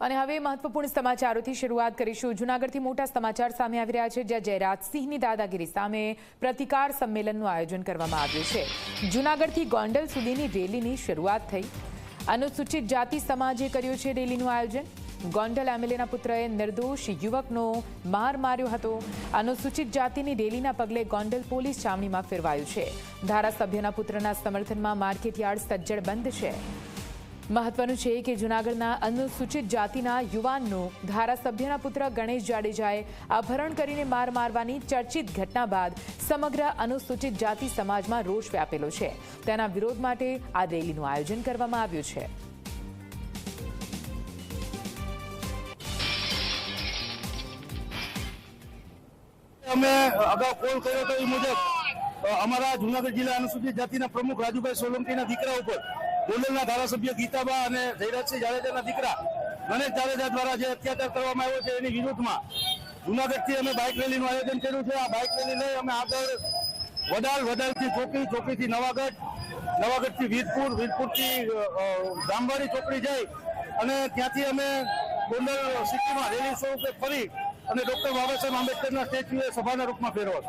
અને હવે મહત્વપૂર્ણ સમાચારોથી શરૂઆત કરીશું. જૂનાગઢથી મોટા સમાચાર સામે આવી રહ્યા છે, જ્યાં જયરાજસિંહની દાદાગીરી સામે પ્રતિકાર સંમેલનનું આયોજન કરવામાં આવ્યું છે. જૂનાગઢથી ગોંડલ સુધીની રેલીની શરૂઆત થઈ. અનુસૂચિત જાતિ સમાજે કર્યું છે રેલીનું આયોજન. ગોંડલ એમએલએના પુત્રએ નિર્દોષ યુવકનો માર માર્યો હતો. અનુસૂચિત જાતિની રેલીના પગલે ગોંડલ પોલીસ છાવણીમાં ફેરવાયું છે. ધારાસભ્યના પુત્રના સમર્થનમાં માર્કેટયાર્ડ સજ્જડ બંધ છે. મહત્વનું છે કે જૂનાગઢના અનુસૂચિત જાતિના યુવાનનો ધારાસભ્યના પુત્ર ગણેશ જાડેજાએ અપહરણ કરીને માર મારવાની ચર્ચિત ઘટના બાદ સમગ્ર અનુસૂચિત જાતિ સમાજમાં રોષ વ્યાપેલો છે. તેના વિરોધ માટે આ રેલીનું આયોજન કરવામાં આવ્યું છે. અમારા જુનાગઢ જિલ્લા અનુસૂચિત જાતિના પ્રમુખ રાજુભાઈ સોલંકીના દીકરા ઉપર ગોંડલના ધારાસભ્ય ગીતાબા અને જયરાજસિંહ જાડેજાના દીકરા ગણેશ જાડેજા દ્વારા જે અત્યાચાર કરવામાં આવ્યો છે, એની વિરુદ્ધમાં જુનાગઢથી અમે બાઇક રેલીનું આયોજન કર્યું છે. આ બાઇક રેલી લઈ અમે આગળ વડાલ વડાલથી ચોકી ચોકીથી નવાગઢ, નવાગઢથી વીરપુર, વીરપુરથી જામવાડી ચોકડી જઈ અને ત્યાંથી અમે ગોંડલ સિટીમાં રેલી સ્વરૂપે ફરી અને ડોક્ટર બાબા સાહેબ આંબેડકરના સ્ટેચ્યુએ સભાના રૂપમાં ફેરવો